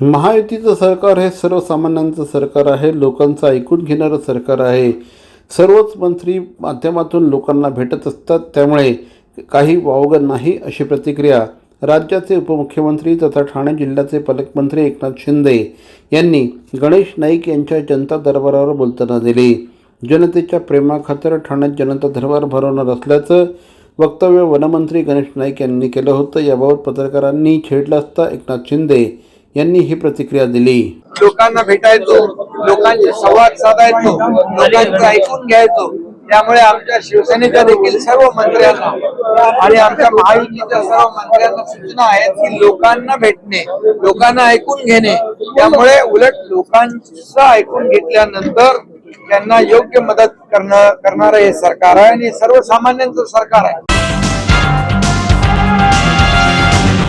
महायुतीचं सरकार हे सर्वसामान्यांचं सरकार आहे लोकांचं ऐकून घेणारं सरकार आहे. सर्वच मंत्री माध्यमातून लोकांना भेटत असतात त्यामुळे काही वावगं नाही अशी प्रतिक्रिया राज्याचे उपमुख्यमंत्री तथा ठाणे जिल्ह्याचे पालकमंत्री एकनाथ शिंदे यांनी गणेश नाईक यांच्या जनता दरबारावर बोलताना दिली. जनतेच्या प्रेमाखातर ठाण्यात जनता दरबार भरवणार असल्याचं वक्तव्य वनमंत्री गणेश नाईक यांनी केलं होतं. याबाबत पत्रकारांनी छेडलं असता एकनाथ शिंदे यांनी ही प्रतिक्रिया दिली. लोकांना भेटायचो लोकांशी संवाद साधायचो लोकांचं ऐकून घ्यायचो. त्यामुळे आमच्या शिवसेनेच्या देखील सर्व मंत्र्यांना आणि आमच्या महायुतीच्या सर्व मंत्र्यांना सूचना आहेत की लोकांना भेटणे लोकांना ऐकून घेणे. त्यामुळे उलट लोकांचं ऐकून घेतल्यानंतर त्यांना योग्य मदत करणं करणारं हे सरकार आहे आणि सर्वसामान्यांचं सरकार आहे.